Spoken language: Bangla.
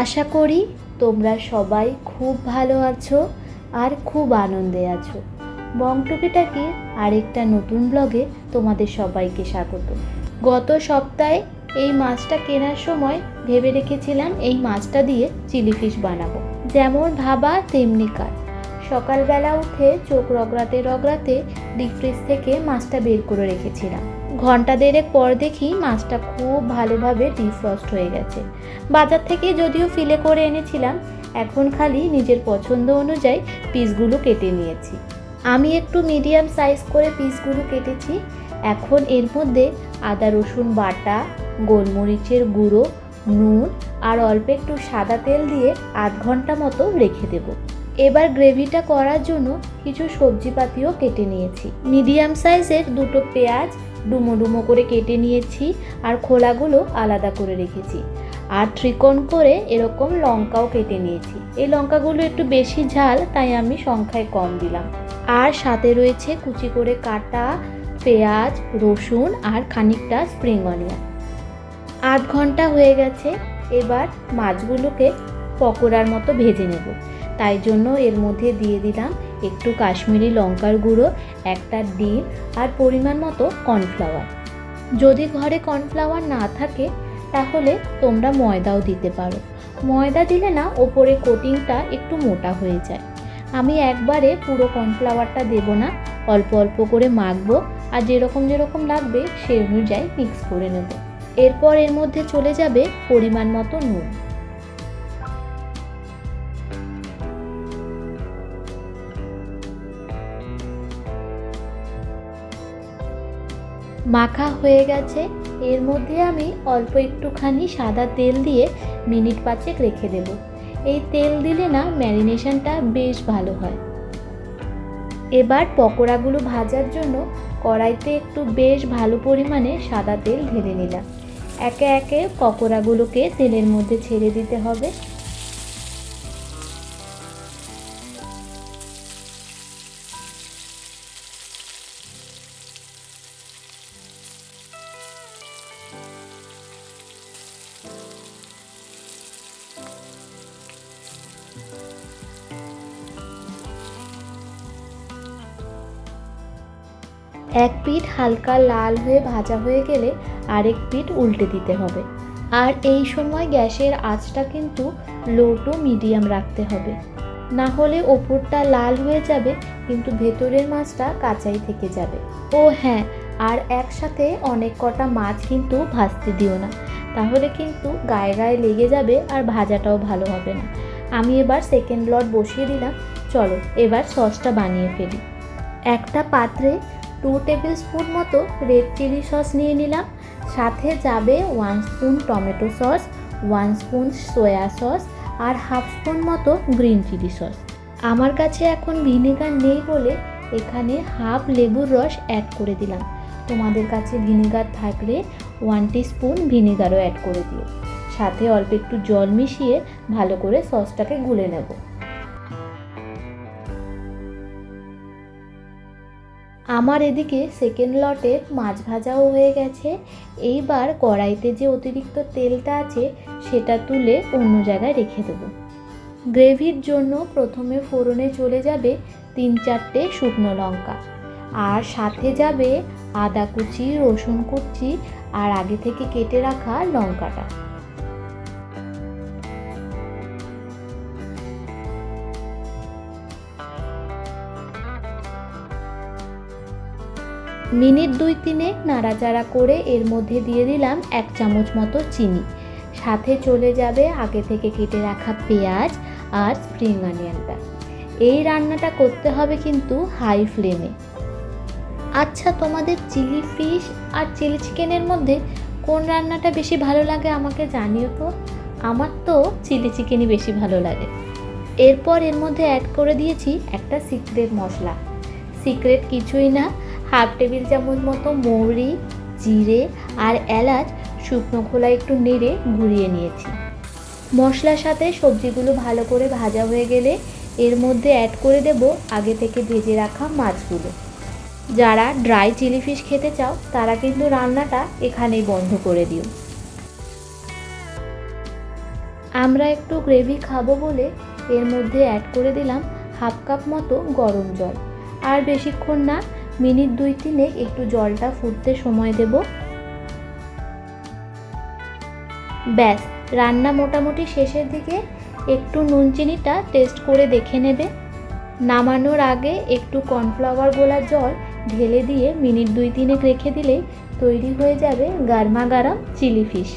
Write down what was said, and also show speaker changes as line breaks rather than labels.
আশা করি তোমরা সবাই খুব ভালো আছো আর খুব আনন্দে আছো। বংটুকিটাকে আরেকটা নতুন ব্লগে তোমাদের সবাইকে স্বাগত। গত সপ্তাহে এই মাছটা কেনার সময় ভেবে রেখেছিলাম এই মাছটা দিয়ে চিলি ফিশ বানাবো। যেমন ভাবা, তেমনি কাজ। সকালবেলা উঠে চোখ রগড়াতে রগড়াতে ডিপ ফ্রিজ থেকে মাছটা বের করে রেখেছিলাম। ঘণ্টা দেড়েক পর দেখি মাছটা খুব ভালোভাবে ডিফ্রস্ট হয়ে গেছে। বাজার থেকে যদিও ফিলে করে এনেছিলাম, এখন খালি নিজের পছন্দ অনুযায়ী পিসগুলো কেটে নিয়েছি। আমি একটু মিডিয়াম সাইজ করে পিসগুলো কেটেছি। এখন এর মধ্যে আদা, রসুন বাটা, গোলমরিচের গুঁড়ো, নুন আর অল্প একটু সাদা তেল দিয়ে আধ ঘণ্টা মতো রেখে দেব। এবার গ্রেভিটা করার জন্য কিছু সবজিপাতিও কেটে নিয়েছি। মিডিয়াম সাইজের দুটো পেঁয়াজ ডুমো ডুমো করে কেটে নিয়েছি আর খোলাগুলো আলাদা করে রেখেছি। আর ত্রিকোণ করে এরকম লঙ্কাও কেটে নিয়েছি। এই লঙ্কাগুলো একটু বেশি ঝাল, তাই আমি সংখ্যায় কম দিলাম। আর সাথে রয়েছে কুচি করে কাটা পেঁয়াজ, রসুন আর খানিকটা স্প্রিং অনিয়ন আধ ঘণ্টা হয়ে গেছে, এবার মাছগুলোকে পকোড়ার মতো ভেজে নেব। তাই জন্য এর মধ্যে দিয়ে দিলাম একটু কাশ্মীরি লঙ্কার গুঁড়ো, একটা ডিম আর পরিমাণ মতো কর্নফ্লাওয়ার যদি ঘরে কর্নফ্লাওয়ার না থাকে, তাহলে তোমরা ময়দাও দিতে পারো। ময়দা দিলে না ওপরে কোটিংটা একটু মোটা হয়ে যায়। আমি একবারে পুরো কর্নফ্লাওয়ারটা দেব না, অল্প অল্প করে মাখবো আর যেরকম যেরকম লাগবে সে অনুযায়ী মিক্স করে নেব। এরপর এর মধ্যে চলে যাবে পরিমাণ মতো নুন। মাখা হয়ে গেছে। এর মধ্যে আমি অল্প একটুখানি সাদা তেল দিয়ে মিনিট পাঁচেক রেখে দেব। এই তেল দিলে না ম্যারিনেশনটা বেশ ভালো হয়। এবার পকোড়াগুলো ভাজার জন্য কড়াইতে একটু বেশ ভালো পরিমাণে সাদা তেল ঢেলে নিলাম। একে একে পকোড়াগুলোকে তেলের মধ্যে ছেড়ে দিতে হবে। এক পিঠ হালকা লাল হয়ে ভাজা হয়ে গেলে আরেক পিঠ উল্টে দিতে হবে। আর এই সময় গ্যাসের আঁচটা কিন্তু লো টু মিডিয়াম রাখতে হবে। না হলে ওপরটা লাল হয়ে যাবে, কিন্তু ভেতরের মাছটা কাঁচাই থেকে যাবে। ও হ্যাঁ আর একসাথে অনেক কটা মাছ কিন্তু ভাজতে দিও না। তাহলে কিন্তু গায়ে গায়ে লেগে যাবে আর ভাজাটাও ভালো হবে না। আমি এবার সেকেন্ড লট বসিয়ে দিলাম। চলো, এবার সসটা বানিয়ে ফেলি। একটা পাত্রে টু টেবিল স্পুন মতো রেড চিলি সস নিয়ে নিলাম। সাথে যাবে one spoon tomato sauce one spoon soya sauce আর হাফ স্পুন মতো গ্রিন চিলি সস আমার কাছে এখন ভিনেগার নেই বলে এখানে হাফ লেবুর রস অ্যাড করে দিলাম। তোমাদের কাছে ভিনেগার থাকলে ওয়ান স্পুন ভিনেগারও অ্যাড করে দিও। সাথে অল্প একটু জল মিশিয়ে ভালো করে সসটাকে গুলে নেব। আমার এদিকে সেকেন্ড লটে মাছ ভাজাও হয়ে গেছে। এইবার কড়াইতে যে অতিরিক্ত তেলটা আছে, সেটা তুলে অন্য জায়গায় রেখে দেবো। গ্রেভির জন্য প্রথমে ফোড়নে চলে যাবে তিন চারটে শুকনো লঙ্কা। আর সাথে যাবে আদা কুচি, রসুন কুচি, আর আগে থেকে কেটে রাখা লঙ্কাটা। মিনিট দুই তিনে নাড়াচাড়া করে এর মধ্যে দিয়ে দিলাম এক চামচ মতো চিনি। সাথে চলে যাবে আগে থেকে কেটে রাখা পেঁয়াজ আর স্প্রিং অনিয়নটা। এই রান্নাটা করতে হবে কিন্তু হাই ফ্লেমে। আচ্ছা তোমাদের চিলি ফিশ আর চিলি চিকেনের মধ্যে কোন রান্নাটা বেশি ভালো লাগে আমাকে জানিও তো। আমার তো চিলি চিকেনই বেশি ভালো লাগে। এরপর এর মধ্যে অ্যাড করে দিয়েছি একটা সিক্রেট মশলা। সিক্রেট কিছুই না হাফ টেবিল চামচ মতো মৌরি, জিরে আর এলাচ শুকনো খোলা একটু নেড়ে ঘুরিয়ে নিয়েছি। মশলার সাথে সবজিগুলো ভালো করে ভাজা হয়ে গেলে এর মধ্যে অ্যাড করে দেব আগে থেকে ভেজে রাখা মাছগুলো। যারা ড্রাই চিলি ফিশ খেতে চাও, তারা কিন্তু রান্নাটা এখানেই বন্ধ করে দিও। আমরা একটু গ্রেভি খাব বলে এর মধ্যে অ্যাড করে দিলাম হাফ কাপ মতো গরম জল। আর বেশিক্ষণ না মিনিট দুই তিনে একটু জলটা ফুটতে সময় দেব। ব্যাস, রান্না মোটামুটি শেষের দিকে একটু নুন চিনিটা টেস্ট করে দেখে নেবে। নামানোর আগে একটু কর্নফ্লাওয়ার গোলা জল ঢেলে দিয়ে মিনিট দুই তিনেক রেখে দিলেই তৈরি হয়ে যাবে গারমা গারাম চিলি ফিশ।